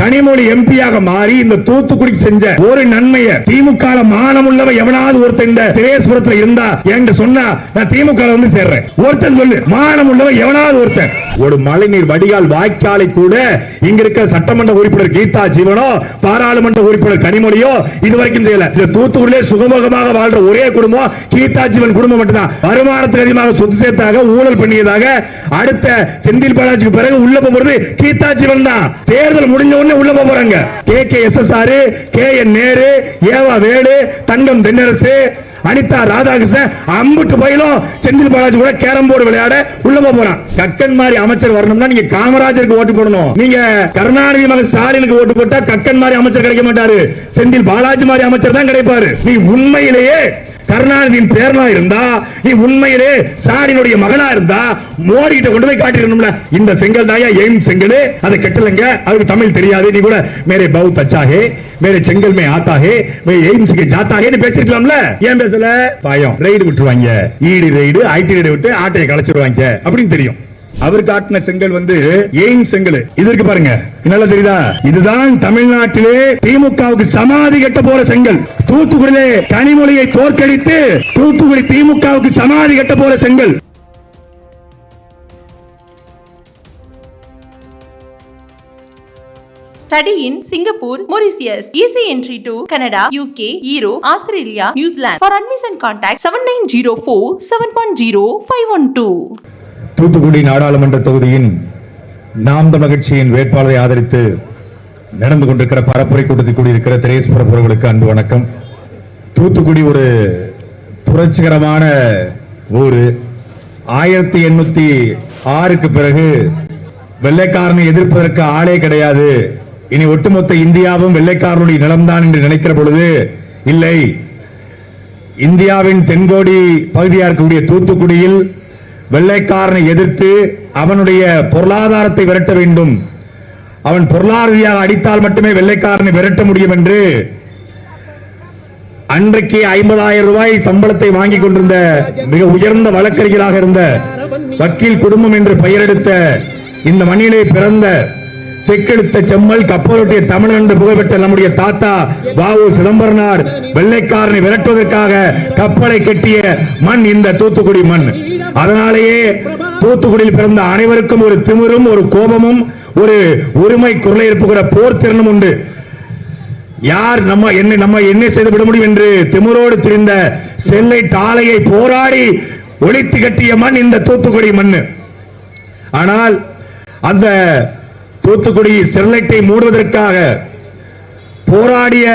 கனிமொழி எம்பியாக மாறி இந்த தூத்துக்குடி செஞ்ச ஒரு நன்மையை திமுக மானம் உள்ளவன் எவனாவது ஒருத்தன் இந்த திரேஸ்வரத்துல இருந்தா என்று சொன்னா நான் திமுக வந்து சேர்றேன். ஒருத்தன் சொல்லு மானம் உள்ளவன் எவனாவது ஒருத்தன். ஒரு மழைநீர் வடிகால் வாய்க்காலை கூட இங்க இருக்க சட்டமன்ற உறுப்பினர் கீதா ஜீவனோ பாராளுமன்ற உறுப்பினர் கனிமொழியோ இதுவரைக்கும் செய்யல. இந்த தூத்துக்குடியிலே சுகமுகமாக வாழ்ற ஒரே குடும்பம் கீதா ஜீவன் குடும்பம் மட்டும்தான். வருமானத்துக்கு அதிகமாக சொத்து சேர்த்தாக ஊழல் பண்ணியதாக அடுத்த செந்தில் பாலாஜிக்கு பிறகு உள்ள போறது கீதா ஜீவன் தான். தேர்தல் முடிஞ்ச உடனே உள்ள போறாங்க. K K S S R K N Nehru E V Velu Thangam Thennarasu Anitha Radhakrishnan அம்புட்டு பயிலும் செந்தில் பாலாஜி கூட கேரம் போர்டு விளையாட உள்ள போறான். கக்கன் மாதிரி அமைச்சர் வரணும்னா நீங்க காமராஜருக்கு ஓட்டு போடணும். நீங்க கருணாநிதி மகன் ஸ்டாலினுக்கு ஓட்டு போட்டா கக்கன் மாதிரி அமைச்சர் கிடைக்க மாட்டாரு. செந்தில் பாலாஜி மாதிரி அமைச்சர் தான் கிடைப்பாரு. நீ உண்மையிலேயே கருணாநிதியின் பேரனா இருந்தா நீ உண்மையிலே ஸ்டாலினுடைய மகனா இருந்தா மோடி கிட்ட கொண்டு போய் காட்டிடணும்ல. இந்த செங்கல் தாயா எய்ம் செங்கல் அதை கெட்டலங்க அதுக்கு தமிழ் தெரியாது. நீ கூட மேரே பௌத் அச்சாகே மேரே செங்கல் மே ஆத்தாகே மே எய்ம்ஸ் கே ஜாத்தாகேன்னு பேசிருக்கலாம்ல ஏன் பேசல? பயம். ரைடு விட்டுருவாங்க. ஈடு ரைடு ஐடி ரைடு விட்டு ஆட்டையை கலைச்சிருவாங்க. அப்படின்னு தெரியும். அவர் காட்டின செங்கல் வந்து எய்ம் செங்கல்? இது இருக்கு பாருங்க. நல்லா தெரியுதா? இதுதான் தமிழ்நாட்டிலே திமுகவுக்கு சமாதி கட்ட போற செங்கல். தூத்துக்குடியிலே கனிமொழியை தோற்கடித்து தூத்துக்குடி திமுகவுக்கு சமாதி கட்ட போற செங்கல். Study in Singapore Mauritius easy entry to Canada UK Euro Australia New Zealand. For admission contact seven nine zero four seven one zero five one two Thoothukudi நாடாளுமன்ற தொகுதியின் நாம் தமிழ் கட்சியின் வேட்பாளரை ஆதரித்து நடந்து கொண்டிருக்கிற பரப்புரை கூட்டத்தில் கூடியிருக்கிற திரேஸ் பரப்புறவர்களுக்கு அன்பு வணக்கம். தூத்துக்குடி ஒரு புரட்சிகரமான ஊர். ஆயிரத்தி எண்ணூத்தி ஆறுக்கு பிறகு வெள்ளைக்காரனை எதிர்ப்பதற்கு ஆளே கிடையாது. இனி ஒட்டுமொத்த இந்தியாவும் வெள்ளைக்காரனுடைய நிலம்தான் என்று நினைக்கிற பொழுது இல்லை. இந்தியாவின் தென்கோடி பகுதியாக இருக்கக்கூடிய தூத்துக்குடியில் வெள்ளைக்காரனை எதிர்த்து அவனுடைய பொருளாதாரத்தை விரட்ட வேண்டும். அவன் பொருளாதாரியாக அடித்தால் மட்டுமே வெள்ளைக்காரனை விரட்ட முடியும் என்று அன்றைக்கு ஐம்பதாயிரம் ரூபாய் சம்பளத்தை வாங்கிக் கொண்டிருந்த மிக உயர்ந்த வழக்கறிஞராக இருந்த வக்கீல் குடும்பம் என்று பெயரெடுத்த இந்த மண்ணிலே பிறந்த செக்கெடுத்த செம்மல் கப்பலுடைய தமிழ் என்று புகழ்பெற்ற நம்முடைய தாத்தா வாவு சிதம்பரனார் வெள்ளைக்காரனை விரட்டுவதற்காக கப்பலை கட்டிய மண் இந்த தூத்துக்குடி மண். அதனாலேயே தூத்துக்குடியில் பிறந்த அனைவருக்கும் ஒரு திமிரும் ஒரு கோபமும் ஒரு உரிமை குரலை எழுப்புகிற போர் திறனும் உண்டு. யார் நம்ம என்ன நம்ம என்ன செய்து விட முடியும் என்று திமிரோடு திரிந்த செல்லை தாளையை போராடி ஒழித்து கட்டிய மண் இந்த தூத்துக்குடி மண் ஆனால் அந்த தூத்துக்குடி ஸ்டெர்லைட்டை மூடுவதற்காக போராடிய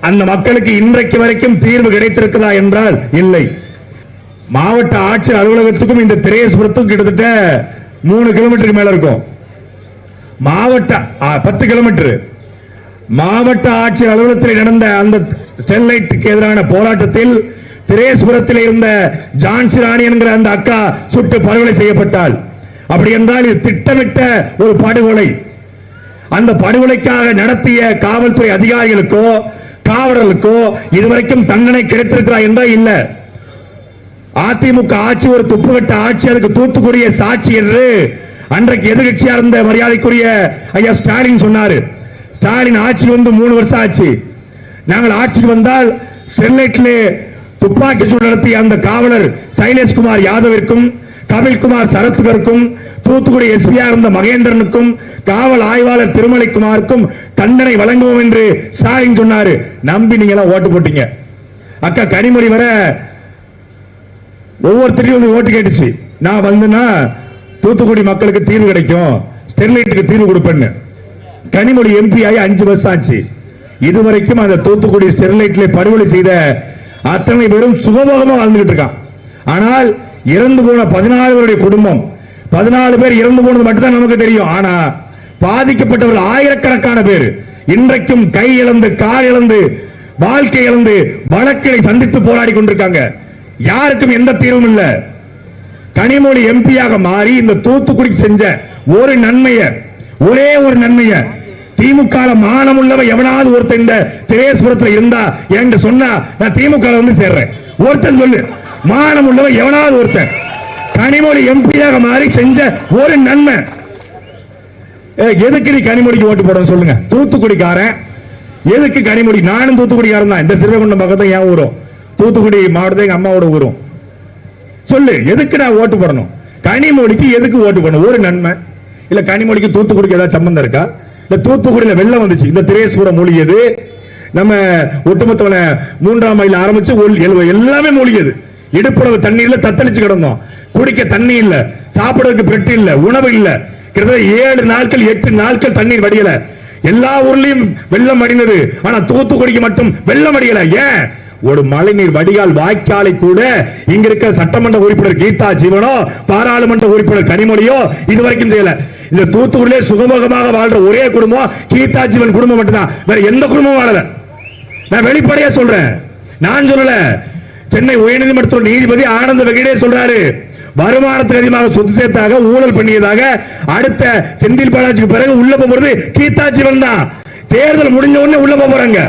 அந்த மக்களுக்கு இன்றைக்கு வரைக்கும் தீர்வு கிடைத்திருக்கிறதா என்றால் இல்லை. மாவட்ட ஆட்சியர் அலுவலகத்துக்கும் இந்த திரேஸ்புரத்துக்கும் கிட்டத்தட்ட மூணு கிலோமீட்டருக்கு மேல இருக்கும். மாவட்ட ஆ, பத்து கிலோமீட்டர் மாவட்ட ஆட்சியர் அலுவலகத்தில் நடந்த அந்த ஸ்டெர்லைட்டுக்கு எதிரான போராட்டத்தில் திரேஸ்புரத்தில் இருந்த ஜான்சி ராணி என்கிற அந்த அக்கா சுட்டு படுகொலை செய்யப்பட்டாள். அப்படி என்றால் இது திட்டமிட்ட ஒரு படுகொலை. அந்த படுகொலைக்காக நடத்திய காவல்துறை அதிகாரிகளுக்கோ காவலர்களுக்கோ இதுவரைக்கும் தண்டனை கிடைத்திருக்கிறா என்றால் இல்லை. அதிமுக ஆட்சி ஒரு துப்புகட்ட ஆட்சி அதுக்கு தூத்துக்குடிய சாட்சி என்று அன்றைக்கு எதிர்கட்சியா இருந்த மரியாதைக்குரிய ஐயா ஸ்டாலின் சொன்னாரு. ஸ்டாலின் ஆட்சி வந்து மூணு வருஷம் ஆச்சு. நாங்கள் ஆட்சிக்கு வந்தால் ஸ்டெர்லைட்டிலே துப்பாக்கி சூடு நடத்திய அந்த காவலர் சைலேஷ்குமார் யாதவிற்கும் கபில்குமார் சரத்கருக்கும் தூத்துக்குடி எஸ்பியா இருந்த மகேந்திரனுக்கும் காவல் ஆய்வாளர் திருமலைக்குமாருக்கும் தண்டனை வழங்குவோம் என்று ஸ்டாலின் சொன்னாரு. நம்பி நீங்க எல்லாம் ஓட்டு போட்டீங்க. அக்கா கனிமொழி வர ஒவ்வொருத்தரையும் வந்து ஓட்டு கேட்டுச்சு. நான் வந்துன்னா தூத்துக்குடி மக்களுக்கு தீர்வு கிடைக்கும். ஸ்டெர்லைட்டுக்கு தீர்வு கொடுப்பேன்னு. கனிமொழி எம்பி ஆகி அஞ்சு வருஷம் ஆச்சு. இதுவரைக்கும் அந்த தூத்துக்குடி ஸ்டெர்லைட்ல படுகொலை செய்த அத்தனை பேரும் சுகபோகமா வாழ்ந்துகிட்டு இருக்கான். ஆனால் இறந்து போன பதினாலு பேருடைய குடும்பம் பதினாலு பேர் இறந்து போனது மட்டும்தான் நமக்கு தெரியும். ஆனா பாதிக்கப்பட்டவர்கள் ஆயிரக்கணக்கான பேர் இன்றைக்கும் கை இழந்து கால் இழந்து வாழ்க்கை இழந்து வழக்கை சந்தித்து போராடி கொண்டிருக்காங்க. யாருக்கும் எந்த தீர்வும் இல்ல. கனிமொழி எம்பியாக மாறி இந்த தூத்துக்குடி செஞ்ச ஒரு நன்மைய ஒரே ஒரு நன்மைய திமுக மானம் உள்ளவ எவனாவது ஒருத்தன் இந்த திரேஸ்புரத்துல இருந்தா என்கிட்ட சொன்னா நான் திமுக வந்து சேர்றேன். ஒருத்தன் சொல்லு மானம் உள்ளவன் எவனாவது ஒருத்தன் கனிமொழி எம்பியாக மாறி செஞ்ச ஒரு நன்மை. எதுக்கு நீ கனிமொழிக்கு ஓட்டு போடணும் சொல்லுங்க. தூத்துக்குடிக்காரன் எதுக்கு கனிமொழி நானும் தூத்துக்குடிக்காரன் தான். இந்த சிறுவகுண்டம் பக்கத்தை ஏன் ஊரும் தூத்துக்குடி மாவட்டத்தை எங்க அம்மாவோட ஊரும். சொல்லு எதுக்கு நான் ஓட்டு போடணும்? கனிமொழிக்கு எதுக்கு ஓட்டு போடணும்? ஒரு நன்மை. இல்ல கனிமொழிக்கு தூத்துக்குடிக்கு ஏதாவது சம்பந்தம் இருக்கா? இல்ல தூத்துக்குடியில வெள்ளம் வந்துச்சு. இந்த திரேஸ்வரம் மூழ்கியது நம்ம ஒட்டுமொத்த மூன்றாம் மைல் ஆரம்பிச்சு எல்லாமே மூழ்கியது இடுப்புறவு தண்ணீர்ல தத்தளிச்சு கிடந்தோம். குடிக்க தண்ணி இல்ல சாப்பிடறதுக்கு பெட்டு இல்ல உணவு இல்ல. கிட்டத்தட்ட ஏழு நாட்கள் எட்டு நாட்கள் தண்ணீர் வடியல. எல்லா ஊர்லயும் வெள்ளம் அடிந்தது ஆனா தூத்துக்குடிக்கு மட்டும் வெள்ளம் அடியல ஏன்? ஒரு மழைநீர் வடிகால் வாய்க்காலை கூட இங்க இருக்க சட்டமன்ற உறுப்பினர் கீதா ஜீவனோ பாராளுமன்ற உறுப்பினர் கனிமொழியோ இதுவரைக்கும் செய்யல. இந்த தூத்துக்குடியிலே சுகமுகமாக வாழ்ற ஒரே குடும்பம் கீதா ஜீவன் குடும்பம் மட்டும்தான். வேற எந்த குடும்பமும் வாழல. நான் வெளிப்படையா சொல்றேன். நான் சொல்லல. சென்னை உயர்நீதிமன்ற நீதிபதி ஆனந்த வெகிடே சொல்றாரு. வருமானத்துக்கு அதிகமாக சொத்து சேர்த்தாக ஊழல் பண்ணியதாக. அடுத்த செந்தில் பாலாஜிக்கு பிறகு உள்ள போறது கீதா ஜீவன் தான். தேர்தல் முடிஞ்ச உடனே உள்ள போறாங்க.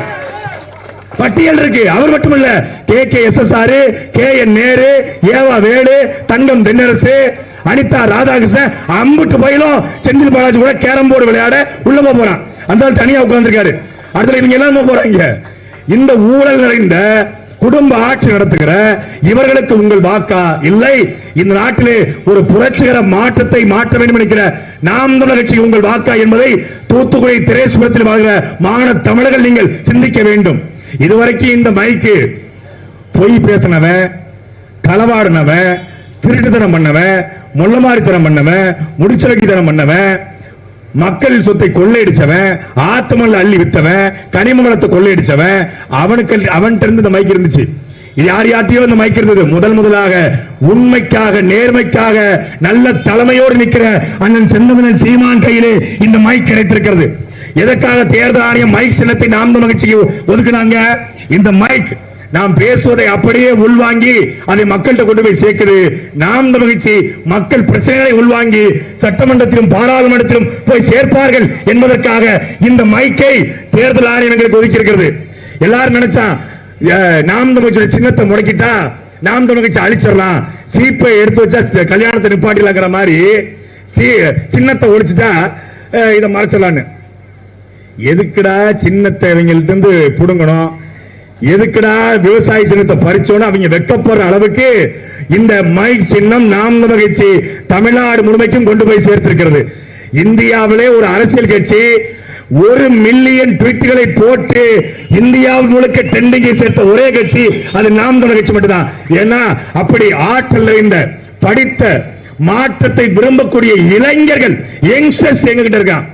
பட்டியல் இருக்கு. அவர் மட்டுமல்ல K K S S R K N Nehru E V Velu Thangam Thennarasu Anitha Radhakrishnan அம்புட்டு பயிலும் செந்தில் பாலாஜி கூட கேரம் போர்டு விளையாட உள்ள போக போறான். அந்த தனியா உட்கார்ந்துருக்காரு. அடுத்த இவங்க எல்லாம் போறீங்க போறாங்க. இந்த ஊழல் நிறைந்த குடும்ப ஆட்சி நடத்துகிற இவர்களுக்கு உங்கள் வாக்கா? இல்லை. இந்த நாட்டிலே ஒரு புரட்சிகர மாற்றத்தை மாற்ற வேண்டும் என்கிற நாம் தமிழர் கட்சி உங்கள் வாக்கா என்பதை தூத்துக்குடி திரேஸ்வரத்தில் வாழ்கிற மாநில தமிழர்கள் நீங்கள் சிந்திக்க வேண்டும். இதுவரைக்கும் இந்த மைக்கு பொய் பேசினவன் களவாடினவன் திருட்டுத்தனம் பண்ணவன் முள்ளமாரித்தனம் பண்ணவன் முடிச்சலக்கித்தனம் பண்ணவன் மக்கள் சொத்தை கொள்ளையடிச்சவன் ஆத்தமல்ல அள்ளி வித்தவன் கனிமங்கலத்தை கொள்ளையடிச்சவன் அவனுக்கு அவன்கிட்ட இருந்து இந்த மைக் இருந்துச்சு. இது யார் யார்ட்டையோ இந்த மைக் இருந்தது. முதல் முதலாக உண்மைக்காக நேர்மைக்காக நல்ல தலைமையோடு நிற்கிற அண்ணன் செந்தமனன் சீமான் கையிலே இந்த மைக் கிடைத்திருக்கிறது. எதற்காக தேர்தல் ஆணையம் மைக் சின்னத்தை நாம் மகிழ்ச்சிக்கு ஒதுக்குனாங்க? இந்த மைக் நாம் பேசுவதை அப்படியே உள்வாங்கி அதை மக்கள்கிட்ட கொண்டு போய் சேர்க்குது. நாம் மகிழ்ச்சி மக்கள் பிரச்சனைகளை உள்வாங்கி சட்டமன்றத்திலும் பாராளுமன்றத்திலும் போய் சேர்ப்பார்கள் என்பதற்காக இந்த மைக்கை தேர்தல் ஆணையம் எங்களுக்கு எல்லாரும் நினைச்சா நாம் தமிழ்ச்சியோட சின்னத்தை முடக்கிட்டா நாம் தமிழ்ச்சி அழிச்சிடலாம். சீப்பை எடுத்து வச்சா கல்யாணத்தை நிப்பாட்டிலாங்கிற மாதிரி சின்னத்தை ஒழிச்சுட்டா அஹ், இதை மறைச்சிடலான்னு. எதுக்குடா சின்னத்தை இவங்கள்ட்ட இருந்து புடுங்கணும்? எதுக்குடா விவசாய சின்னத்தை பறிச்சோன்னு அவங்க வெக்கப்படுற அளவுக்கு இந்த மைக் சின்னம் நாம் மகிழ்ச்சி தமிழ்நாடு முழுமைக்கும் கொண்டு போய் சேர்த்திருக்கிறது. இந்தியாவிலே ஒரு அரசியல் கட்சி ஒரு மில்லியன் ட்வீட்டுகளை போட்டு இந்தியாவில் முழுக்க ட்ரெண்டிங்கை சேர்த்த ஒரே கட்சி அது நாம் தமிழ் கட்சி மட்டும்தான். ஏன்னா அப்படி ஆற்றல் இருந்த படித்த மாற்றத்தை விரும்பக்கூடிய இளைஞர்கள் யங்ஸ்டர்ஸ் எங்ககிட்ட இருக்கான்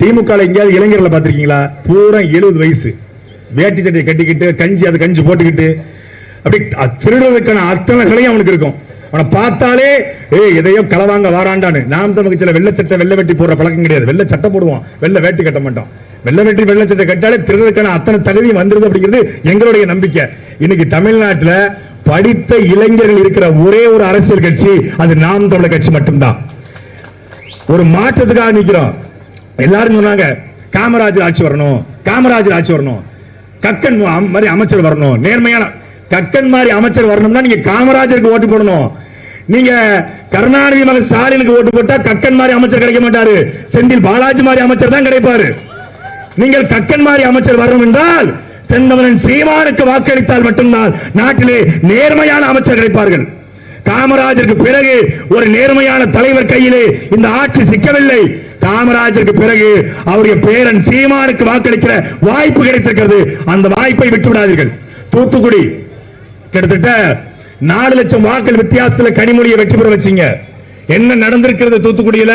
திமுக எங்கேயாவது இளைஞர்களை பார்த்துருக்கீங்களா? பூரா எழுபது வயசு. வேட்டி சட்டையை கட்டிக்கிட்டு கஞ்சி அது கஞ்சி போட்டுக்கிட்டு. அப்படி அ- திருடுறதுக்கான அத்தனை கலையும் அவனுக்கு இருக்கும். அவனை பார்த்தாலே ஏய் எதையோ களவாங்க வாராண்டான்னு. நாம் நமக்கு சில வெள்ளை சட்டை வெள்ள வெட்டி போடுற பழக்கம் கிடையாது. வெள்ளை சட்டை போடுவோம். வெள்ள வேட்டி கட்ட மாட்டோம். வெள்ளை வெட்டி வெள்ள சட்டை கட்டாலே திருடுறதுக்கான அத்தனை தகுதியும் வந்துருது அப்படிங்கிறது எங்களுடைய நம்பிக்கை. இன்னைக்கு தமிழ்நாட்டுல படித்த இளைஞர்கள் இருக்கிற ஒரே ஒரு அரசியல் கட்சி அது நாம் தமிழர் கட்சி மட்டும்தான். ஒரு மாற்றத்துக்காக நிற்கிறோம் எல்லாரும் சொன்னாங்க காமராஜர் ஆட்சி வரணும் காமராஜர் ஆட்சி வரணும். கக்கன் மாதிரி அமைச்சர் வரணும் நேர்மையான கக்கன் மாதிரி அமைச்சர் வரணும்னா நீங்க காமராஜருக்கு ஓட்டு போடணும். நீங்க கருணாநிதி மகன் ஸ்டாலினுக்கு ஓட்டு போட்டா கக்கன் மாதிரி அமைச்சர் கிடைக்க மாட்டாரு. செந்தில் பாலாஜி மாதிரி அமைச்சர் தான் கிடைப்பாரு. நீங்கள் கக்கன் மாதிரி அமைச்சர் வரணும் என்றால் செந்தமனன் சீமானுக்கு வாக்களித்தால் மட்டும்தான் நாட்டிலே நேர்மையான அமைச்சர் கிடைப்பார்கள். காமராஜருக்கு பிறகு ஒரு நேர்மையான தலைவர் கையிலே இந்த ஆட்சி சிக்கவில்லை. காமராஜருக்கு பிறகு அவருடைய பேரன் சீமானுக்கு வாக்களிக்கிற வாய்ப்பு கிடைத்திருக்கிறது. அந்த வாய்ப்பை விட்டு விடாதீர்கள் தூத்துக்குடி கிட்டத்தட்ட நாலு லட்சம் வாக்கள் வித்தியாசத்துல கனிமொழியை வெற்றி பெற வச்சீங்க. என்ன நடந்திருக்கிறது தூத்துக்குடியில?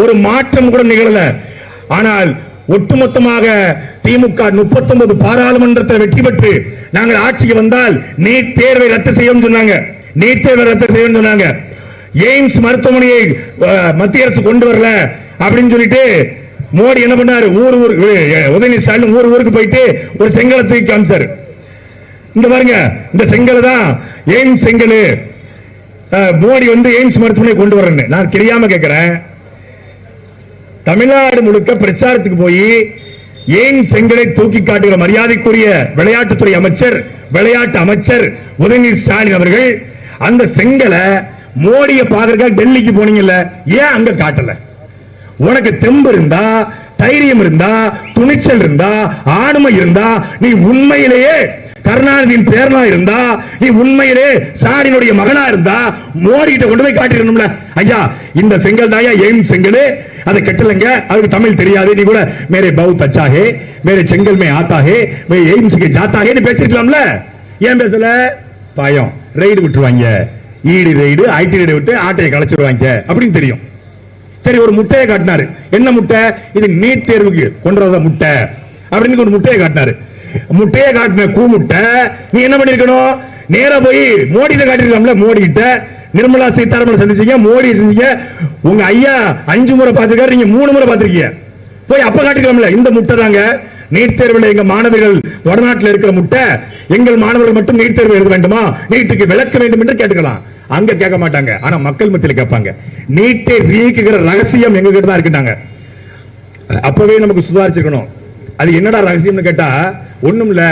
ஒரு மாற்றம் கூட நிகழல. ஆனால் ஒட்டுமொத்தமாக திமுக 39 பாராளுமன்றத்தில் வெற்றி பெற்று நாங்கள் ஆட்சிக்கு வந்தால் நீட் தேர்வை ரத்து செய்யும் சொன்னாங்க. நீட் தேர்வை ரத்து செய்யும் சொன்னாங்க. எய்ம்ஸ் மருத்துவமனையை மத்திய அரசு கொண்டு வரல அப்படின்னு சொல்லிட்டு மோடி என்ன பண்ணாரு? ஊர் ஊர் உதயநிதி ஸ்டாலின் ஊர் ஊருக்கு போயிட்டு ஒரு செங்கலை தூக்கி காமிச்சாரு. இந்த பாருங்க இந்த செங்கல் தான் எய்ம்ஸ் செங்கல். மோடி வந்து எய்ம்ஸ் மருத்துவமனை கொண்டு வரேன்னு. நான் தெரியாம கேட்கிறேன் தமிழ்நாடு முழுக்க பிரச்சாரத்துக்கு போய் ஏன் செங்கலை தூக்கி காட்டுகிற மரியாதைக்குரிய விளையாட்டுத்துறை அமைச்சர் விளையாட்டு அமைச்சர் உதயநிதி ஸ்டாலின் அவர்கள் அந்த செங்கலை மோடியை பார்க்கறதுக்காக டெல்லிக்கு போனீங்கல்ல ஏன் அங்க காட்டல? உனக்கு தெம்பு இருந்தா தைரியம் இருந்தா துணிச்சல் இருந்தா ஆண்மை இருந்தா நீ உண்மையிலேயே கருணாநிதியின் பேரனா இருந்தா நீ உண்மையிலே சாரினுடைய மகனா இருந்தா மோடி கிட்ட கொண்டு போய் காட்டிடணும்ல. ஐயா இந்த செங்கல் தாயா எய்ம் செங்கல் அதை கட்டலங்க அதுக்கு தமிழ் தெரியாது நீ கூட மேரே பவு அச்சா மேரே செங்கல் மே ஆத்தா ஹே மே எய்ம்ஸ் ஜாத்தாகேன்னு பேசிருக்கலாம்ல. ஏன் பேசல? பயம். ரெய்டு விட்டுருவாங்க. ஈடி ரைடு ஐடி ரைடு விட்டு ஆட்டையை கலைச்சிருவாங்க. அப்படின்னு தெரியும். சரி ஒரு முட்டையை காட்டினாரு. என்ன முட்டை? இது நீட் தேர்வுக்கு கொண்டு முட்டை? அப்படின்னு ஒரு முட்டையை காட்டினாரு. முட்டையை காட்டின கூ முட்டை நீ என்ன பண்ணிருக்கணும் நேரா போய் மோடி காட்டிருக்கோம்ல காட்டிருக்கலாம்ல மோடி கிட்ட நிர்மலா சீதாராமன் சந்திச்சீங்க மோடி செஞ்சீங்க உங்க ஐயா அஞ்சு முறை பார்த்திருக்காரு நீங்க மூணு முறை பார்த்திருக்கீங்க. போய் அப்ப காட்டிக்கலாம்ல இந்த முட்டை தாங்க. நீட் தேர்வில் எங்க மாணவர்கள் வடநாட்டில் இருக்கிற முட்டை எங்கள் மாணவர்கள் மட்டும் நீட் தேர்வு எழுத வேண்டுமா? நீட்டுக்கு விளக்க வேண்டும் என்று கேட்டுக்கலாம். அங்க கேட்க மாட்டாங்க. ஆனா மக்கள் மத்தியில் கேட்பாங்க. நீட்டை நீக்குகிற ரகசியம் எங்க கிட்ட தான் இருக்கிட்டாங்க அப்பவே நமக்கு சுதாரிச்சிருக்கணும். அது என்னடா ரகசியம்னு கேட்டா ஒண்ணும் இல்ல.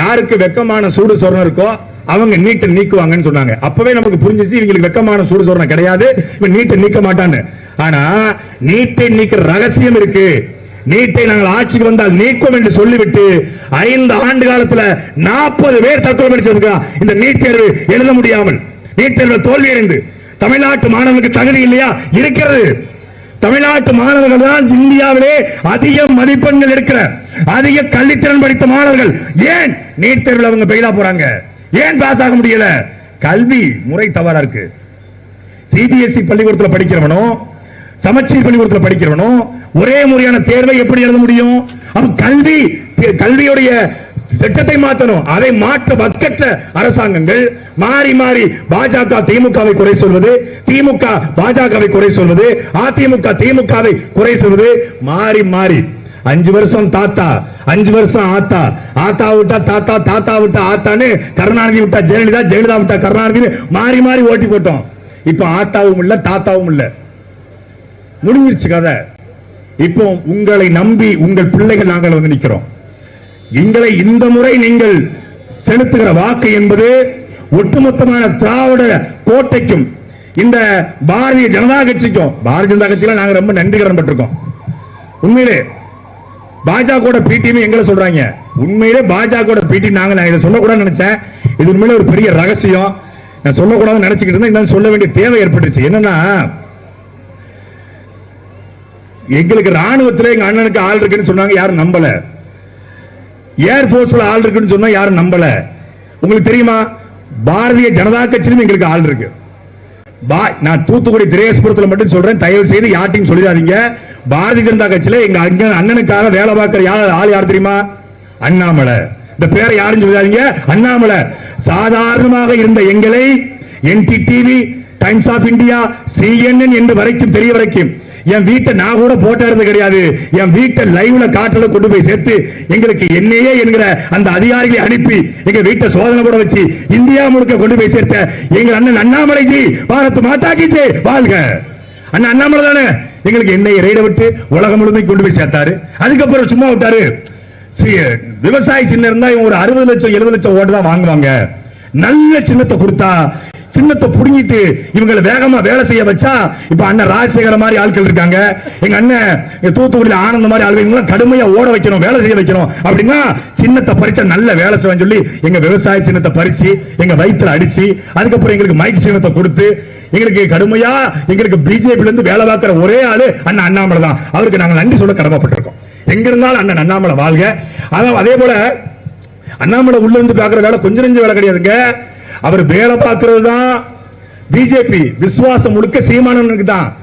யாருக்கு வெக்கமான சூடு சொரணம் இருக்கோ அவங்க நீட்டை நீக்குவாங்கன்னு சொன்னாங்க. அப்பவே நமக்கு புரிஞ்சிச்சு இவங்களுக்கு வெக்கமான சூடு சொரணம் கிடையாது. இவன் நீட்டை நீக்க மாட்டான்னு. ஆனா நீட்டை நீக்கிற ரகசியம் இருக்கு. நீட்டை நாங்கள் ஆட்சிக்கு வந்தால் நீக்கும் என்று சொல்லிவிட்டு ஐந்து ஆண்டு காலத்துல நாற்பது பேர் தற்கொலை படிச்சிருக்கான் இந்த நீட் தேர்வு எழுத முடியாமல். நீட் தேர்வு தோல்வி அடைந்து. தமிழ்நாட்டு மாணவனுக்கு தகுதி இல்லையா? இருக்கிறது. தமிழ்நாட்டு மாணவர்கள் தான் இந்தியாவிலே அதிக மதிப்பெண்கள் இருக்கிற அதிக கல்வித்திறன் படித்த மாணவர்கள். ஏன் நீட் தேர்வில் அவங்க பெயிலா போறாங்க? ஏன் பாஸ் ஆக முடியல? கல்வி முறை தவறா இருக்கு. சிபிஎஸ்இ பள்ளிக்கூடத்தில் படிக்கிறவனோ சமச்சீர் பள்ளிக்கூடத்தில் படிக்கிறவனும் ஒரே முறையான தேர்வை எப்படி எழுத முடியும்? அவன் கல்வி கல்வியுடைய திட்டத்தை மாற்றணும் அதை மாற்ற வக்கற்ற அரசாங்கங்கள் மாறி மாறி பாஜக திமுகவை குறை சொல்வது திமுக பாஜகவை குறை சொல்வது அதிமுக திமுகவை குறை சொல்வது மாறி மாறி. அஞ்சு வருஷம் தாத்தா அஞ்சு வருஷம் ஆத்தா. ஆத்தா விட்டா தாத்தா தாத்தா விட்டா ஆத்தான்னு கருணாநிதி விட்டா ஜெயலலிதா ஜெயலலிதா விட்டா கருணாநிதி மாறி மாறி ஓட்டி போட்டோம். இப்ப ஆத்தாவும் இல்ல தாத்தாவும் இல்ல. முடிஞ்சிருச்சு கதை. இப்போ உங்களை நம்பி உங்கள் பிள்ளைகள் நாங்கள் வந்து நிக்கிறோம். எங்களை இந்த முறை நீங்கள் செலுத்துகிற வாக்கு என்பது ஒட்டுமொத்தமான திராவிட கோட்டைக்கும் இந்த பாரதிய ஜனதா கட்சிக்கும் பாரதிய ஜனதா கட்சியில நாங்க ரொம்ப நன்றி கடன் பட்டிருக்கோம். உண்மையிலே பாஜக பிடிஎம் எங்களை சொல்றாங்க. உண்மையிலே பாஜக பிடி நாங்க நான் இதை சொல்லக்கூடாது நினைச்சேன். இது உண்மையிலே ஒரு பெரிய ரகசியம். நான் சொல்லக்கூடாதுன்னு நினைச்சுக்கிட்டு இருந்தேன். சொல்ல வேண்டிய தேவை ஏற்பட்டுச்சு என்னன்னா எங்களுக்கு ராணுவத்துல எங்க அண்ணனுக்கு ஆள் இருக்குன்னு சொன்னாங்க யாரும் நம்பல. ஏர்போர்ஸ்ல ஆள் இருக்குன்னு சொன்னா யாரும் நம்பல. உங்களுக்கு தெரியுமா? பாரதிய ஜனதா கட்சியிலும் எங்களுக்கு ஆள் இருக்கு. பா- நான் தூத்துக்குடி திரேஸ்புரத்துல மட்டும் சொல்றேன் தயவு செய்து யார்ட்டையும் சொல்லிடாதீங்க. பாரதிய ஜனதா கட்சியில எங்க அண்ணனுக்காக வேலை பார்க்கிற யார் ஆள் யார் தெரியுமா? அண்ணாமலை. இந்த பேரை யாரும் சொல்லிடாதீங்க அண்ணாமலை. சாதாரணமாக இருந்த எங்களை NDTV Times of India CNN என்று வரைக்கும் தெரிய வரைக்கும் என் வீட்டை நான் கூட போட்டோ இருந்து கிடையாது. என் வீட்டை லைவ்ல காட்டுல கொண்டு போய் சேர்த்து எங்களுக்கு என்னையே என்கிற அந்த அதிகாரிகளை அனுப்பி எங்க வீட்டை சோதனை போட வச்சு இந்தியா முழுக்க கொண்டு போய் சேர்த்த எங்க அண்ணன் அண்ணாமலைஜி பாரத் மாதா வாழ்க. அண்ணன் அண்ணாமலை தானே? எங்களுக்கு என்னை ரெய்ட விட்டு உலகம் முழுமையும் கொண்டு போய் சேர்த்தாரு. அதுக்கப்புறம் சும்மா விட்டாரு. விவசாய சின்னம் இருந்தா இவங்க ஒரு அறுபது லட்சம் எழுபது லட்சம் ஓட்டு தான் வாங்குவாங்க. நல்ல சின்னத்தை கொடுத்தா சின்னத்தை புடுங்கிட்டு இவங்களை வேகமா வேலை செய்ய வச்சா இப்ப அண்ணன் ராஜசேகர மாதிரி ஆட்கள் இருக்காங்க. எங்க அண்ணன் தூத்துக்குடியில் ஆனந்த மாதிரி ஆளுங்க கடுமையா ஓட வைக்கணும் வேலை செய்ய வைக்கணும். அப்படின்னா சின்னத்தை பறிச்சா நல்ல வேலை செய்வேன் சொல்லி எங்க விவசாய சின்னத்தை பறிச்சு எங்க வயிற்றுல அடிச்சு அதுக்கப்புறம் எங்களுக்கு மைக் சின்னத்தை கொடுத்து எங்களுக்கு கடுமையா எங்களுக்கு பிஜேபில இருந்து வேலை பார்க்கிற ஒரே ஆளு அண்ணன் அண்ணாமலை தான். அவருக்கு நாங்க நன்றி சொல்ல கடமைப்பட்டிருக்கோம். எங்க இருந்தாலும் அண்ணன் அண்ணாமலை வாழ்க. அதான் அதே போல அண்ணாமலை உள்ள இருந்து பாக்குற வேலை கொஞ்சம் நெஞ்ச வேலை கிடையாதுங்க. அவர் வேலை பார்க்கறது தான் பிஜேபி விசுவாசம் முழுக்க சீமானனுக்கு தான்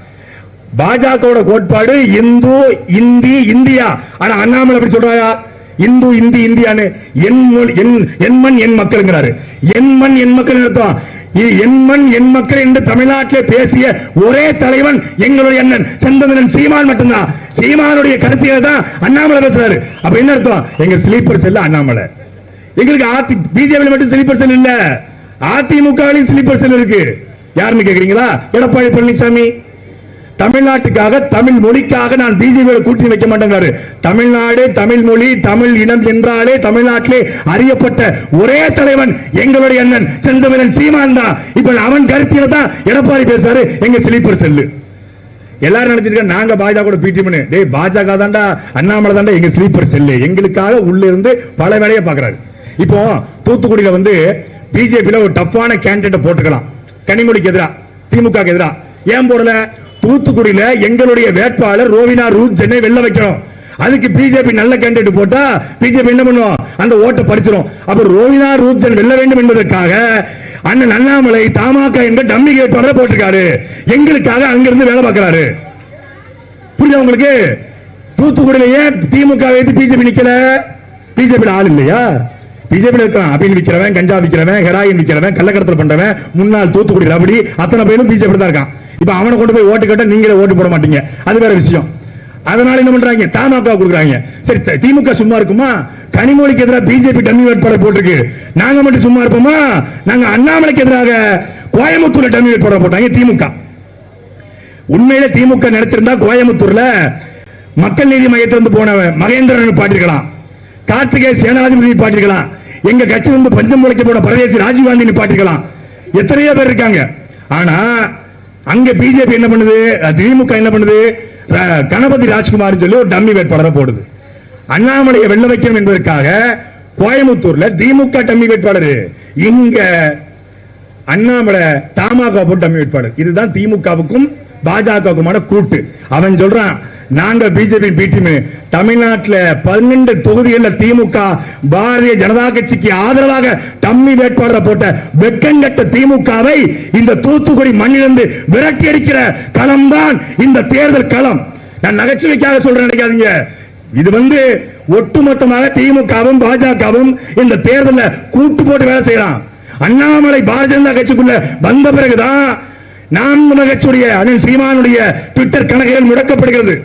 பாஜகவோட கோட்பாடு இந்து இந்தி இந்தியா. ஆனா அண்ணாமலை அப்படி சொல்றாயா? இந்து இந்தி இந்தியான்னு. என் என்- என் மண் என் மக்கள்ங்கிறாரு. என் மண் என் மக்கள் அர்த்தம். இது என் மண் என் மக்கள் என்று தமிழ்நாட்டில் பேசிய ஒரே தலைவன் எங்களுடைய அண்ணன் செந்தமிழன் சீமான் மட்டும்தான். சீமானுடைய கருத்தியை தான் அண்ணாமலை பேசுறாரு. அப்ப என்ன அர்த்தம்? எங்க ஸ்லீப்பர் செல்ல அண்ணாமலை. எங்களுக்கு ஆத்தி பிஜேபி மட்டும் ஸ்லீப்பர் செல் இல்ல. அதிமுக ஸ்லீப்பர் செல் இருக்கு. யாருன்னு கேக்குறீங்களா? எடப்பாடி பழனிசாமி. தமிழ்நாட்டுக்காக தமிழ் மொழிக்காக நான் பிஜேபி கூட்டணி வைக்க மாட்டேங்கிறாரு. தமிழ்நாடு தமிழ் மொழி தமிழ் இனம் என்றாலே தமிழ்நாட்டிலே அறியப்பட்ட ஒரே தலைவன் எங்களுடைய அண்ணன் செந்தமிழன் சீமான் தான். இப்ப அவன் கருத்தியில தான் எடப்பாடி பேசுறாரு. எங்க ஸ்லீப்பர் செல்லு. எல்லாரும் நினைச்சிருக்க நாங்க பாஜக கூட பிடிஎம் டேய் பாஜக தாண்டா அண்ணாமலை தாண்டா எங்க ஸ்லீப்பர் செல்லு. எங்களுக்காக உள்ள இருந்து பல வேலையை பாக்குறாரு இப்போ தூத்துக்குடியில வந்து பிஜேபியில ஒரு டஃப்பான கேண்டிடேட் போட்டுக்கலாம். கனிமொழிக்கு எதிரா திமுக எதிரா. ஏன் போடல? தூத்துக்குடியில எங்களுடைய வேட்பாளர் ரோவினா ரூத் சென்னை வெளில வைக்கிறோம் அதுக்கு பிஜேபி நல்ல கேண்டிடேட் போட்டா பிஜேபி என்ன பண்ணுவோம் அந்த ஓட்டை பறிச்சிடும் அப்ப ரோவினா ரூத் சென்னை வெல்ல வேண்டும் என்பதற்காக அண்ணன் அண்ணாமலை தமாக என்ற டம்மி வேட்பாளரை போட்டிருக்காரு. எங்களுக்காக அங்கிருந்து வேலை பார்க்கிறாரு. புரியுது உங்களுக்கு? தூத்துக்குடியில ஏன் திமுக வைத்து பிஜேபி நிக்கல. பிஜேபி ஆள் இல்லையா? பிஜேபி இருக்கான் அப்படின்னு விக்கிறவன் கஞ்சா விற்கிறவன் ஹெராயின் விக்கிறவன் கள்ளக்கடத்தல் பண்றவன் முன்னாள் தூத்துக்குடி ரபடி அத்தனை பேரும் பிஜேபி தான் இருக்கான். இப்ப அவனை கொண்டு போய் ஓட்டு கேட்டா நீங்களே ஓட்டு போட மாட்டீங்க. அது வேற விஷயம். அதனால என்ன பண்றாங்க? தமாக கொடுக்குறாங்க. சரி திமுக சும்மா இருக்குமா? கனிமொழிக்கு எதிராக பிஜேபி டம்மி வேட்பாளர் போட்டிருக்கு. நாங்க மட்டும் சும்மா இருப்போமா? நாங்க அண்ணாமலைக்கு எதிராக கோயம்புத்தூர்ல டம்மி வேட்பாளர் போட்டாங்க திமுக உண்மையில திமுக நினைச்சிருந்தா கோயம்புத்தூர்ல மக்கள் நீதி மையத்திலிருந்து போனவன் மகேந்திரன் பாட்டிருக்கலாம். கார்த்திகே சேனாதிபதி பாட்டிருக்கலாம். எங்க கட்சி வந்து பஞ்சம் முளைக்க போன பிரதேசி ராஜீவ்காந்தி நிப்பாட்டிக்கலாம் எத்தனையோ பேர் இருக்காங்க. ஆனா அங்க பிஜேபி என்ன பண்ணுது? திமுக என்ன பண்ணுது? கணபதி ராஜ்குமார் சொல்லி ஒரு டம்மி வேட்பாளரை போடுது. அண்ணாமலையை வெள்ள வைக்கணும் என்பதற்காக கோயம்புத்தூர்ல திமுக டம்மி வேட்பாளர். இங்க அண்ணாமலை தமாக போட்டு டம்மி வேட்பாளர். இதுதான் திமுகவுக்கும் பாஜகவுக்குமான கூட்டு. அவன் சொல்றான் நாங்க பிஜேபி பிடிஎம் தமிழ்நாட்டுல பன்னெண்டு தொகுதிகளில் திமுக பாரதிய ஜனதா கட்சிக்கு ஆதரவாக டம்மி வேட்பாளரை போட்ட வெக்கங்கட்ட திமுகவை இந்த தூத்துக்குடி மண்ணிலிருந்து விரட்டி அடிக்கிற களம்தான் இந்த தேர்தல் களம். நான் நகைச்சுவைக்காக சொல்றேன் நினைக்காதீங்க. இது வந்து ஒட்டுமொத்தமாக திமுகவும் பாஜகவும் இந்த தேர்தலில் கூட்டு போட்டு வேலை செய்யலாம். அண்ணாமலை பாரதிய ஜனதா கட்சிக்குள்ள வந்த பிறகுதான் நாம் நகைச்சுடைய அனில் சீமானுடைய ட்விட்டர் கணக்குகள் முடக்கப்படுகிறது.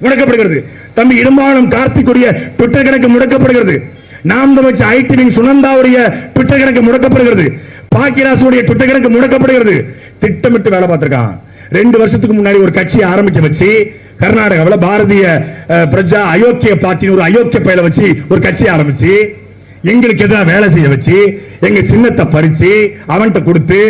முடக்கப்படுகிறது. தம்பி இடும்பானம் கார்த்திக்குடைய ட்விட்டர் கணக்கு முடக்கப்படுகிறது. நாம் தமிழ் ஐடி சுனந்தாவுடைய ட்விட்டர் கணக்கு முடக்கப்படுகிறது. பாக்கியராசுடைய ட்விட்டர் கணக்கு முடக்கப்படுகிறது. திட்டமிட்டு வேலை பார்த்திருக்கான். ரெண்டு வருஷத்துக்கு முன்னாடி ஒரு கட்சியை ஆரம்பிச்சு வச்சு கர்நாடகாவில் பாரதிய அஹ், பிரஜா அயோக்கிய பார்ட்டின்னு ஒரு அயோக்கிய பயில வச்சு ஒரு கட்சி ஆரம்பிச்சு எங்களுக்கு எதிராக வேலை செய்ய வச்சு எங்க சின்னத்தை பறிச்சு அவன்கிட்ட கொடுத்து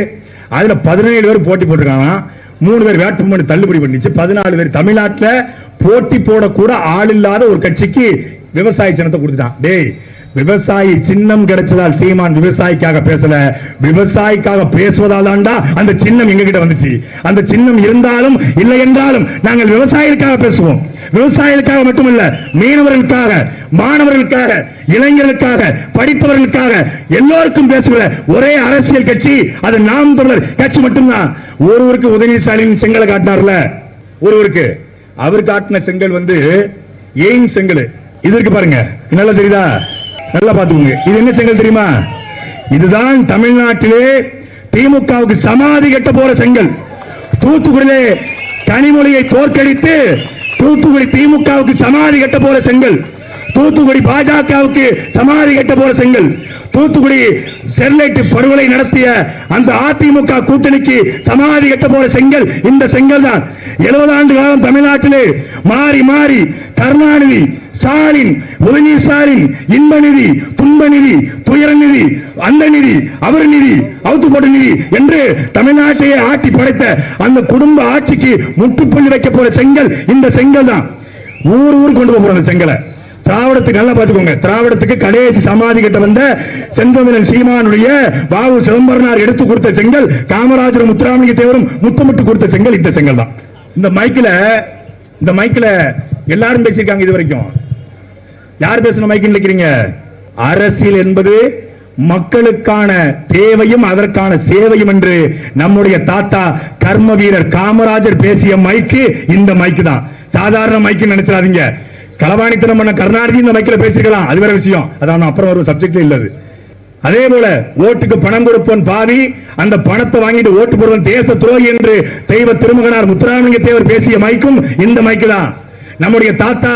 அதுல பதினேழு பேர் போட்டி போட்டிருக்காங்க. மூணு பேர் வேட்புமனு தள்ளுபடி பண்ணிச்சு. பதினாலு பேர் தமிழ்நாட்டில் போட்டி போடக்கூட ஆள் இல்லாத ஒரு கட்சிக்கு விவசாய சின்னத்தை கொடுத்துட்டான் டேய் விவசாயி சின்னம் கிடைச்சதால் சீமான் விவசாயிக்காக பேசல. விவசாயிக்காக பேசுவதால் தான்டா அந்த சின்னம் எங்க கிட்ட வந்துச்சு. அந்த சின்னம் இருந்தாலும் இல்லை என்றாலும் நாங்கள் விவசாயிகளுக்காக பேசுவோம். விவசாயிகளுக்காக மட்டுமல்ல மீனவர்களுக்காக மாணவர்களுக்காக இளைஞர்களுக்காக படிப்பவர்களுக்காக எல்லோருக்கும் பேசுகிற ஒரே அரசியல் கட்சி அது நாம் தமிழர் கட்சி மட்டும்தான். ஒருவருக்கு உதயநிதி ஸ்டாலின் செங்கலை காட்டினார்ல? ஒருவருக்கு. அவர் காட்டின செங்கல் வந்து எய்ம் செங்கல். இது இருக்கு பாருங்க. நல்லா தெரியுதா? நல்லா பார்த்துக்கோங்க. இது என்ன செங்கல் தெரியுமா? இதுதான் தமிழ்நாட்டிலே திமுகவுக்கு சமாதி கட்ட போற செங்கல். தூத்துக்குடியிலே கனிமொழியை தோற்கடித்து தூத்துக்குடி திமுகவுக்கு சமாதி கட்ட போற செங்கல். தூத்துக்குடி பாஜகவுக்கு சமாதி கட்ட போற செங்கல். தூத்துக்குடி ஸ்டெர்லைட் படுகொலை நடத்திய அந்த அதிமுக கூட்டணிக்கு சமாதி கட்ட போற செங்கல் இந்த செங்கல் தான். எழுபது ஆண்டு காலம் தமிழ்நாட்டிலே மாறி மாறி கருணாநிதி ஸ்டாலின் உதயநிதி ஸ்டாலின் இன்ப நிதி துன்ப நிதி துயர நிதி அந்த நிதி அவர் நிதி அவுத்து போட்ட நிதி என்று தமிழ்நாட்டையே ஆட்டி படைத்த அந்த குடும்ப ஆட்சிக்கு முட்டுப்புள்ளி வைக்க போற செங்கல் இந்த செங்கல் தான். ஊர் ஊர் கொண்டு போக போற செங்கலை. திராவிடத்துக்கு நல்லா பாத்துக்கோங்க திராவிடத்துக்கு கடைசி சமாதி கிட்ட வந்த செந்தமிழன் சீமானுடைய பாபு சிதம்பரனார் எடுத்து கொடுத்த செங்கல் காமராஜர் முத்துராமலிங்க தேவரும் முத்தமிட்டு கொடுத்த செங்கல் இந்த செங்கல் தான். இந்த மைக்கில் இந்த மைக்கில் எல்லாரும் பேசியிருக்காங்க இது வரைக்கும். யார் பேசணும் மைக்கு நினைக்கிறீங்க? அரசியல் என்பது மக்களுக்கான தேவையும் அதற்கான சேவையும் என்று நம்முடைய தாத்தா கர்ம வீரர் காமராஜர் பேசிய மைக்கு இந்த மைக்கு தான். சாதாரண மைக்கு நினைச்சிடாதீங்க. களவாணித்தனம் பண்ண கருணாநிதி இந்த மைக்கில் பேசிக்கலாம் அது வேற விஷயம். அதான் அப்புறம் ஒரு சப்ஜெக்ட்ல இல்லது. அதே போல ஓட்டுக்கு பணம் கொடுப்பவன் பாவி அந்த பணத்தை வாங்கிட்டு ஓட்டு போடுவன் தேச துரோகி என்று தெய்வ திருமகனார் முத்துராமலிங்க தேவர் பேசிய மைக்கும் இந்த மைக்கு தான். நம்முடைய தாத்தா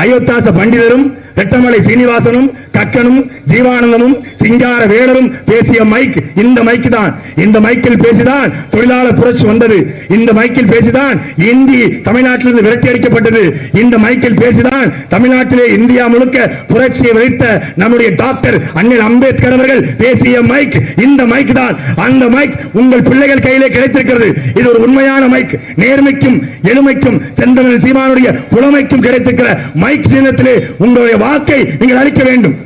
அயோத்தாச பண்டிதரும் ரெட்டமலை சீனிவாசனும் கக்கனும் ஜீவானந்தமும் சிங்கார வேலரும் பேசிய மைக் இந்த மைக் தான். இந்த மைக்கில் பேசிதான் தொழிலாளர் புரட்சி வந்தது. இந்த மைக்கில் பேசிதான் இந்தி தமிழ்நாட்டிலிருந்து விரட்டி அடிக்கப்பட்டது. இந்த மைக்கில் பேசிதான் தமிழ்நாட்டிலே இந்தியா முழுக்க புரட்சியை விளைத்த நம்முடைய டாக்டர் அண்ணல் அம்பேத்கர் அவர்கள் பேசிய மைக் இந்த மைக் தான். அந்த மைக் உங்கள் பிள்ளைகள் கையிலே கிடைத்திருக்கிறது. இது ஒரு உண்மையான மைக் நேர்மைக்கும் எளிமைக்கும் செந்தமிழ் சீமானுடைய புலமைக்கும் கிடைத்திருக்கிற மைக் சின்னத்திலே உங்களுடைய வாக்கை நீங்கள் அளிக்க வேண்டும்.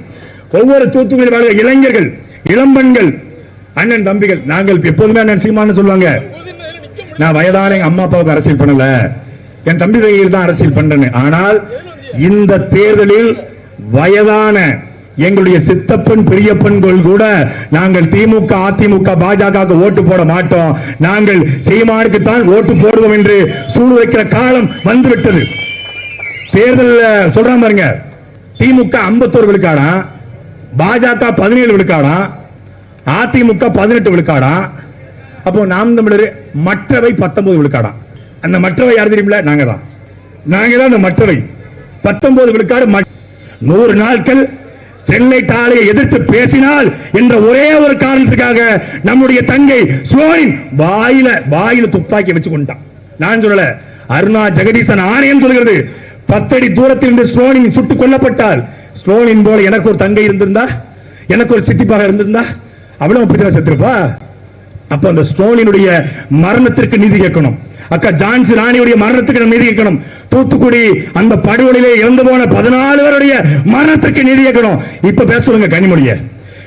ஒவ்வொரு தூத்துக்குடி வாழ்கிற இளைஞர்கள் இளம்பெண்கள் அண்ணன் தம்பிகள் நாங்கள் எப்போதுமே அண்ணன் சீமான்னு சொல்லுவாங்க. நான் வயதான எங்க அம்மா அப்பாவுக்கு அரசியல் பண்ணல. என் தம்பி தங்கையில் தான் அரசியல் பண்றேன் ஆனால் இந்த தேர்தலில் வயதான எங்களுடைய சித்தப்பன் பெரியப்பன்கள் கூட நாங்கள் திமுக அதிமுக பாஜக ஓட்டு போட மாட்டோம். நாங்கள் சீமானுக்கு தான் ஓட்டு போடுவோம் என்று சூடு வைக்கிற காலம் வந்துவிட்டது. தேர்தலில் சொல்றான் பாருங்க திமுக 51 பாஜக பதினேழு விழுக்காடா? அதிமுக பதினெட்டு விழுக்காடா? அப்போ நாம் தமிழர் மற்றவை பத்தொன்பது விழுக்காடா? அந்த மற்றவை யார் தெரியுமில நாங்க தான் நாங்க தான் அந்த மற்றவை. பத்தொன்பது விழுக்காடு நூறு நாட்கள் சென்னை தாலையை எதிர்த்து பேசினால் என்ற ஒரே ஒரு காரணத்துக்காக நம்முடைய தங்கை சோனின் வாயில வாயில துப்பாக்கி வச்சு கொண்டான். நான் சொல்லல அருணா ஜெகதீசன் ஆணையம் சொல்கிறது பத்தடி தூரத்தில் இருந்து சோனின் சுட்டுக் கொல்லப்பட்டால் ஸ்லோனின் போல எனக்கு ஒரு தங்கை இருந்திருந்தா எனக்கு ஒரு சித்திப்பாக இருந்திருந்தா அவளும் அப்படிதான் செத்துருப்பா. அப்ப அந்த ஸ்டோனினுடைய மரணத்திற்கு நீதி கேட்கணும். அக்கா ஜான்சி ராணியுடைய மரணத்துக்கு நம்ம நீதி கேட்கணும். தூத்துக்குடி அந்த படுகொலையிலே இறந்து போன பதினாலு பேருடைய மரணத்திற்கு நீதி கேட்கணும். இப்ப பேச சொல்லுங்க கனிமொழிய.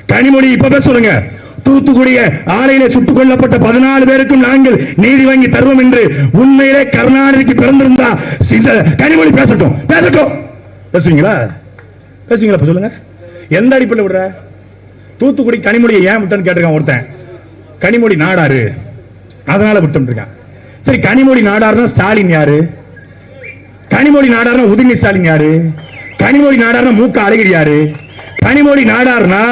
கனிமொழி இப்ப பேச சொல்லுங்க. தூத்துக்குடிய ஆலையிலே சுட்டுக் கொல்லப்பட்ட பதினாலு பேருக்கும் நாங்கள் நீதி வாங்கி தருவோம் என்று உண்மையிலே கருணாநிதிக்கு பிறந்திருந்தா கனிமொழி பேசட்டும். பேசட்டும். பேசுவீங்களா பேசுவீங்களா சொல்லுங்க. எந்த அடிப்படையில் விடுற? தூத்துக்குடி கனிமொழியை ஏன் விட்டேன்னு கேட்டிருக்கான் ஒருத்தன். கனிமொழி நாடாரு. அதனால விட்டு இருக்கான். சரி கனிமொழி நாடாருன்னா ஸ்டாலின் யாரு? கனிமொழி நாடாருன்னா உதயநிதி ஸ்டாலின் யாரு? கனிமொழி நாடாருனா மூக்க அழகிரி யாரு? கனிமொழி நாடாருனா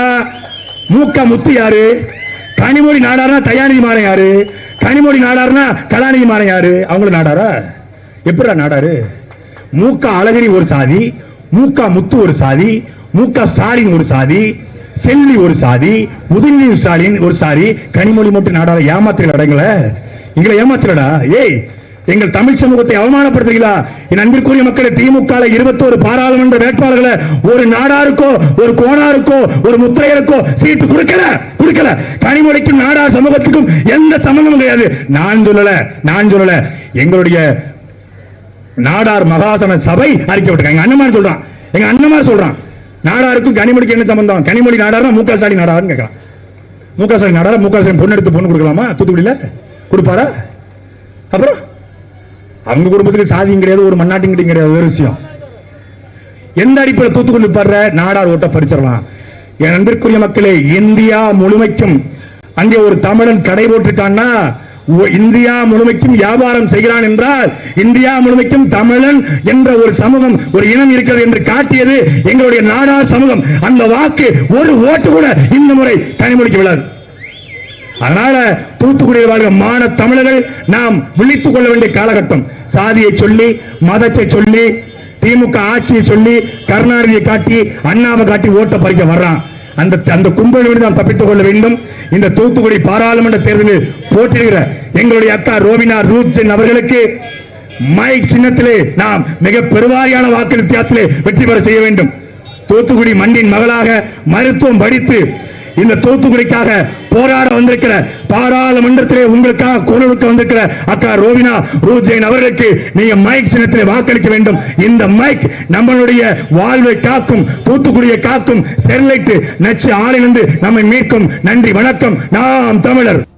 மூக்க முத்து யாரு? கனிமொழி நாடாருனா தயாநிதி மாறன் யாரு? கனிமொழி நாடாருனா கலாநிதி மாறன் யாரு? அவங்களும் நாடாரா? எப்படிடா நாடாரு? மூக்க அழகிரி ஒரு சாதி மூக்க முத்து ஒரு சாதி மூக்க ஸ்டாலின் ஒரு சாதி செல்வி ஒரு சாதி உதயநிதி ஸ்டாலின் ஒரு சாதி. கனிமொழி மட்டும் நாடார ஏமாத்திர அடங்கல? எங்களை ஏமாத்திரடா ஏய் எங்கள் தமிழ் சமூகத்தை அவமானப்படுத்துகிறீங்களா என் அன்பிற்குரிய மக்களை திமுக இருபத்தோரு பாராளுமன்ற வேட்பாளர்களை ஒரு நாடாருக்கோ ஒரு கோணாருக்கோ ஒரு முத்திரையருக்கோ சீட்டு கொடுக்கல கொடுக்கல. கனிமொழிக்கும் நாடார் சமூகத்துக்கும் எந்த சம்பந்தமும் கிடையாது. நான் சொல்லல நான் சொல்லல. எங்களுடைய நாடார் மகாசன சபை அறிக்கப்பட்டிருக்காங்க எங்க அண்ணமார் சொல்றான். எங்க அண்ணமார் சொல்றான். நாடாருக்கும் கனிமொழிக்கு என்ன சம்பந்தம்? கனிமொழி நாடாரா முக ஸ்டாலின் நாடாருன்னு கேட்கறான் முக ஸ்டாலின் நாடாரா? முக ஸ்டாலின் பொண்ணு எடுத்து பொண்ணு கொடுக்கலாமா? தூத்துக்குடியில? கொடுப்பாரா? அப்புறம்? அவங்க குடும்பத்துக்கு சாதியும் கிடையாது ஒரு மண்ணாட்டியும் கிடையாது வேறு விஷயம். எந்த அடிப்படையில் தூத்துக்குடி படுற நாடார் ஓட்ட பறிச்சிடலாம். என் அன்பிற்குரிய மக்களே இந்தியா முழுமைக்கும் அங்கே ஒரு தமிழன் கடை போட்டுட்டான்னா இந்தியா முழுமைக்கும் வியாபாரம் செய்கிறான் என்றால் இந்தியா முழுமைக்கும் தமிழன் என்ற ஒரு சமூகம் ஒரு இனம் இருக்கிறது என்று காட்டியது எங்களுடைய நாடார் சமூகம். அந்த வாக்கு ஒரு ஓட்டு கூட இந்த முறை கனிமொழிக்கு விழாது. அதனால தூத்துக்குடியில் வாழ்கிற மான தமிழர்கள் நாம் விழித்துக் கொள்ள வேண்டிய காலகட்டம். சாதியை சொல்லி மதத்தை சொல்லி திமுக ஆட்சியை சொல்லி கருணாநிதியை காட்டி அண்ணாவை காட்டி ஓட்ட பறிக்க வர்றான். அந்த அந்த கும்பலிலிருந்து நாம் தப்பித்துக் கொள்ள வேண்டும். இந்த தூத்துக்குடி பாராளுமன்ற தேர்தலில் போட்டியிடுகிற எங்களுடைய அக்கா ரோபினா ரூத்சன் அவர்களுக்கு மைக் சின்னத்திலே நாம் மிக பெருவாரியான வாக்கு வித்தியாசத்திலே வெற்றி பெற செய்ய வேண்டும். தூத்துக்குடி மண்ணின் மகளாக மருத்துவம் படித்து இந்த தூத்துக்குடிக்காக போராட வந்திருக்கிற பாராளுமன்றத்திலே உங்களுக்காக குரலுக்கு வந்திருக்கிற அக்கா ரோவினா ரூஜெயின் அவர்களுக்கு நீங்க மைக் சின்னத்திலே வாக்களிக்க வேண்டும். இந்த மைக் நம்மளுடைய வாழ்வை காக்கும் தூத்துக்குடியை காக்கும் ஸ்டெர்லைட் நச்சு ஆளிலிருந்து நம்மை மீட்கும். நன்றி வணக்கம். நாம் தமிழர்.